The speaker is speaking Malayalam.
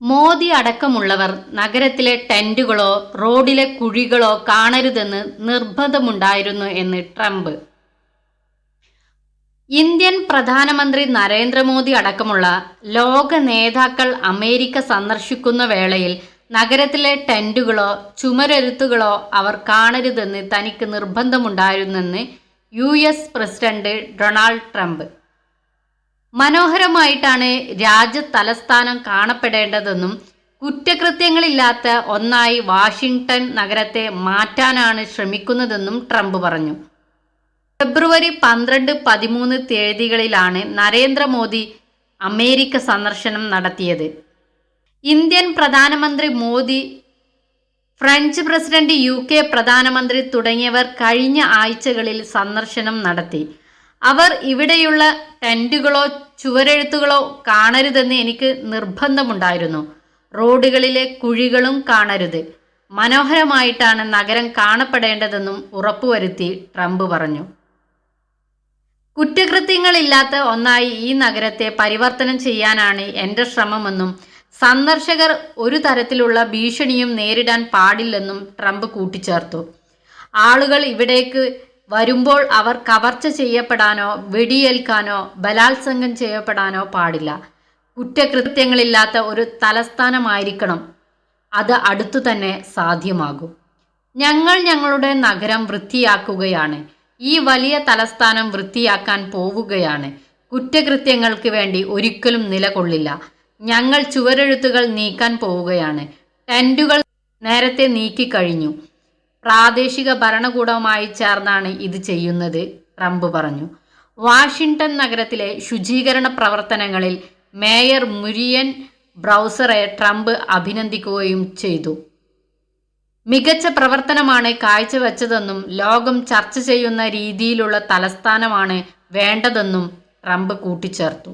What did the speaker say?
മോദി അടക്കമുള്ളവർ നഗരത്തിലെ ടെന്റുകളോ റോഡിലെ കുഴികളോ കാണരുതെന്ന് നിർബന്ധമുണ്ടായിരുന്നു എന്ന് ട്രംപ്. ഇന്ത്യൻ പ്രധാനമന്ത്രി നരേന്ദ്രമോദി അടക്കമുള്ള ലോക നേതാക്കൾ അമേരിക്ക സന്ദർശിക്കുന്ന വേളയിൽ നഗരത്തിലെ ടെന്റുകളോ ചുമരെഴുത്തുകളോ അവർ കാണരുതെന്ന് തനിക്ക് നിർബന്ധമുണ്ടായിരുന്നെന്ന് U S president Donald Trump. മനോഹരമായിട്ടാണ് രാജ്യതലസ്ഥാനം കാണപ്പെടേണ്ടതെന്നും കുറ്റകൃത്യങ്ങളില്ലാത്ത ഒന്നായി വാഷിംഗ്ടൺ നഗരത്തെ മാറ്റാനാണ് ശ്രമിക്കുന്നതെന്നും ട്രംപ് പറഞ്ഞു. ഫെബ്രുവരി പന്ത്രണ്ട് പതിമൂന്ന് തീയതികളിലാണ് നരേന്ദ്രമോദി അമേരിക്ക സന്ദർശനം നടത്തിയത്. ഇന്ത്യൻ പ്രധാനമന്ത്രി Modi French president U K പ്രധാനമന്ത്രി തുടങ്ങിയവർ കഴിഞ്ഞ ആഴ്ചകളിൽ സന്ദർശനം നടത്തി. അവർ ഇവിടെയുള്ള ടെന്റുകളോ ചുവരെഴുത്തുകളോ കാണരുതെന്ന് എനിക്ക് നിർബന്ധമുണ്ടായിരുന്നു. റോഡുകളിലെ കുഴികളും കാണരുത്. മനോഹരമായിട്ടാണ് നഗരം കാണപ്പെടേണ്ടതെന്നും ഉറപ്പുവരുത്തി ട്രംപ് പറഞ്ഞു. കുറ്റകൃത്യങ്ങളില്ലാത്ത ഒന്നായി ഈ നഗരത്തെ പരിവർത്തനം ചെയ്യാനാണ് എന്റെ ശ്രമമെന്നും സന്ദർശകർ ഒരു തരത്തിലുള്ള ഭീഷണിയും നേരിടാൻ പാടില്ലെന്നും ട്രംപ് കൂട്ടിച്ചേർത്തു. ആളുകൾ ഇവിടേക്ക് വരുമ്പോൾ അവർ കവർച്ച ചെയ്യപ്പെടാനോ വെടിയേൽക്കാനോ ബലാത്സംഗം ചെയ്യപ്പെടാനോ പാടില്ല. കുറ്റകൃത്യങ്ങളില്ലാത്ത ഒരു തലസ്ഥാനമായിരിക്കണം. അത് അടുത്തു തന്നെ സാധ്യമാകും. ഞങ്ങൾ ഞങ്ങളുടെ നഗരം വൃത്തിയാക്കുകയാണ്. ഈ വലിയ തലസ്ഥാനം വൃത്തിയാക്കാൻ പോവുകയാണ്. കുറ്റകൃത്യങ്ങൾക്ക് വേണ്ടി ഒരിക്കലും നിലകൊള്ളില്ല. ഞങ്ങൾ ചുവരെഴുത്തുകൾ നീക്കാൻ പോവുകയാണ്. ടെന്റുകൾ നേരത്തെ നീക്കിക്കഴിഞ്ഞു. പ്രാദേശിക ഭരണകൂടവുമായി ചേർന്നാണ് ഇത് ചെയ്യുന്നത് ട്രംപ് പറഞ്ഞു. വാഷിംഗ്ടൺ നഗരത്തിലെ ശുചീകരണ പ്രവർത്തനങ്ങളിൽ മേയർ മുരിയൻ ബ്രൗസറെ ട്രംപ് അഭിനന്ദിക്കുകയും ചെയ്തു. മികച്ച പ്രവർത്തനമാണ് കാഴ്ചവെച്ചതെന്നും ലോകം ചർച്ച ചെയ്യുന്ന രീതിയിലുള്ള തലസ്ഥാനമാണ് വേണ്ടതെന്നും ട്രംപ് കൂട്ടിച്ചേർത്തു.